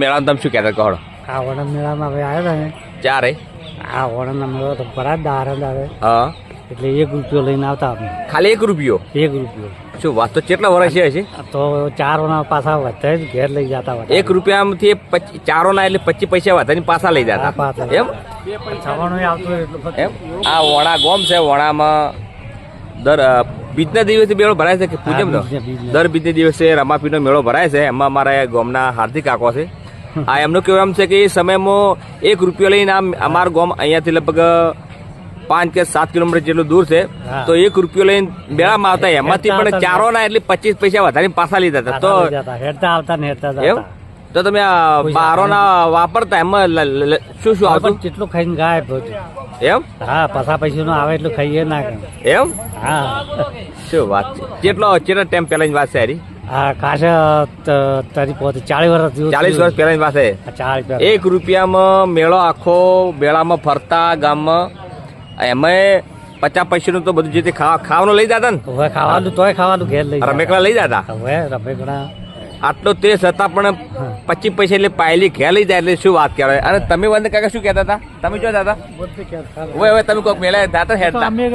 મેળામાં તમે શું કહેતા કહો. આ વણન મેળામાં હવે આવ્યા ને. ચારે આ વણનનો મેળો તો બરાબર દારદ આવે. હા. એટલે એક રૂપિયો લઈને આવતા અમે. ખાલી એક રૂપિયો? એક રૂપિયો. શું વાત તો કેટલા વર્ષ છે? તો ચાર વણા પાછા વધે જ ઘેર લઈ જતા હતા એક રૂપિયામાંથી ચારો ના એટલે પચીસ પૈસા વધારીને પાછા લઈ જતા. પાછા. એમ? આવતું હોય. એમ? આ વણા ગોમ છે વણામાં દર બીજના દિવસે મેળો ભરાય છે કે પૂજમ બીજના-. દર બીજે દિવસે રમાપીનો મેળો ભરાય છે એમાં અમારા ગોમના હાર્દિક કાકો છે. આ એમનું કહેવું એમ છે કે એ સમયમાં એક રૂપિયો લઈને આમ અમારું ગામ અહીંયાથી લગભગ પાંચ કે સાત કિલોમીટર જેટલું દૂર છે. તો એક રૂપિયો લઈને મેળામાં આવતા એમાંથી પણ ચારો ના એટલે પચીસ પૈસા વધારે પાછા લીધા હતા તો. હેડતા આવતા ને હેરતા એમ તો તમે બારો ના વાપરતા એમાં શું શું આવતું? કેટલું ખાઈને ગાયબ એમ? હા પાછા પૈસા નું આવે એટલું ખાઈએ ના એમ? હા. શું વાત છે. કેટલો કેટલો ટાઈમ પહેલાની વાત છે હારી. તારી પોતે ચાલીસ વર્ષ ચાલીસ વર્ષ પહેલાની વર્ષ. એક રૂપિયામાં મેળો આખો મેળામાં ફરતા ગામમાં. એમાં પચાસ પૈસાનું તો બધું જે ખાવા ખાવાનું લઈ જતા ને? હવે ખાવાનું તોય ખાવાનું ઘેર લઈ રમેકડા લઈ જતા. હવે રમેકડા આટલો તે છતાં પણ પચીસ પૈસા એટલે પાયલી ઘેર લઈ જાય એટલે શું વાત કહેવાય? અને તમે વંદે કાકા શું કહેતા હતા? તમે જો દાદા. હવે હવે તમે કોઈક મેળા દાતા હેડતા. અમે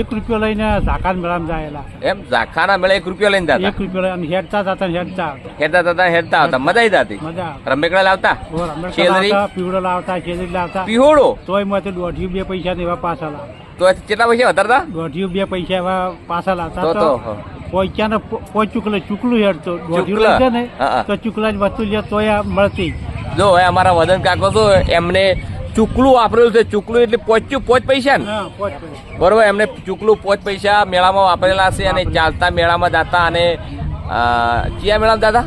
એક રૂપિયો લઈને ઝાકાત મેળામાં જાયેલા. એમ? ઝાખાના મેળા એક રૂપિયો લઈને દાતા એક રૂપિયો લઈને હેડતા જતા હેડતા હેડતા જતા હેડતા આવતા મજા આવી જતી? મજા રમેકડા લાવતા? લાવતા, પીવડો લાવતા શેરડી લાવતા. પીહોડો તોય મતે દોઢી બે પૈસા ને એવા પાછા લાવતા. તો કેટલા પૈસા વધારતા? દોઢી બે પૈસા એવા પાછા લાવતા તો તો હા. ચુકલું ચૂકલે ચૂકલું હેડતો દોઢિયું ચૂકલા? લઈ જાય ને હા, હા. તો ચુકલા વસ્તુ જે તોય મળતી જો હવે અમારા વદન કાકો તો એમને ચૂકલું વાપરેલું છે ચૂકલું એટલે પોચ્યું પોચ પૈસા ને પોચ બરોબર એમને ચૂકલું પોચ પૈસા મેળામાં વાપરેલા છે અને ચાલતા મેળામાં જતા અને અ, કયા દાદા?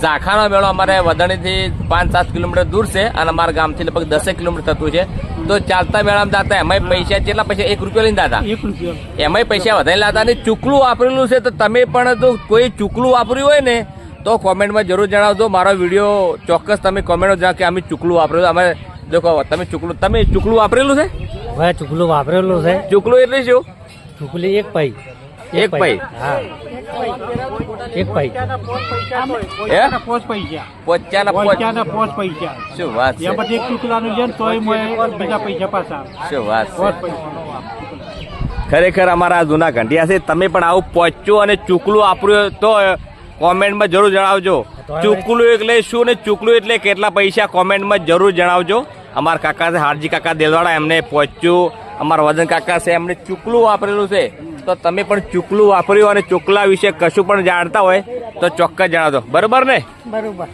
ઝાખાનો મેળો. અમારે વદણીથી પાંચ સાત કિલોમીટર દૂર છે અને અમારા ગામથી લગભગ દસેક કિલોમીટર થતું છે. તો ચાલતા મેળા દાતા એમાંય પૈસા કેટલા પૈસા? એક રૂપિયા લઈને દાદા. એક રૂપિયો. એમાંય પૈસા વધારે લાતા અને ચૂકલું વાપરેલું છે તો તમે પણ કોઈ ચૂકલું વાપર્યું હોય ને તો કોમેન્ટમાં જરૂર જણાવજો. મારો વીડિયો ચોક્કસ તમે કોમેન્ટ જણાવો કે અમે ચૂકલું વાપરેલું અમે દેખો તમે ચૂકલું તમે ચૂકલું વાપરેલું છે? ચૂકલું વાપરેલું છે. ચૂકલું એટલે શું? ચૂકલી એક પૈ. એક ભાઈ. હા. એક ભાઈ. પોચ પૈસા પોચ પૈસા. શું વાત છે? પછી એક ચૂકલાનું લે ને તોય બીજા પૈસા પાછા શું વાત પોચ છે ખરેખર અમારા જૂના ઘંટિયા છે. તમે પણ આવું પહોંચ્યું અને ચૂકલું વાપર્યું તો કોમેન્ટમાં જરૂર જણાવજો. ચૂકલું એટલે શું ને ચૂકલું એટલે કેટલા પૈસા કોમેન્ટમાં જરૂર જણાવજો. અમારા કાકા છે હારજી કાકા દેલવાડા એમને પહોંચ્યું અમારા વજન કાકા છે એમને ચૂકલું વાપરેલું છે. તો તમે પણ ચૂકલું વાપર્યું અને ચોકલા વિશે કશું પણ જાણતા હોય તો ચોક્કસ જણાવજો. બરોબર ને? બરોબર.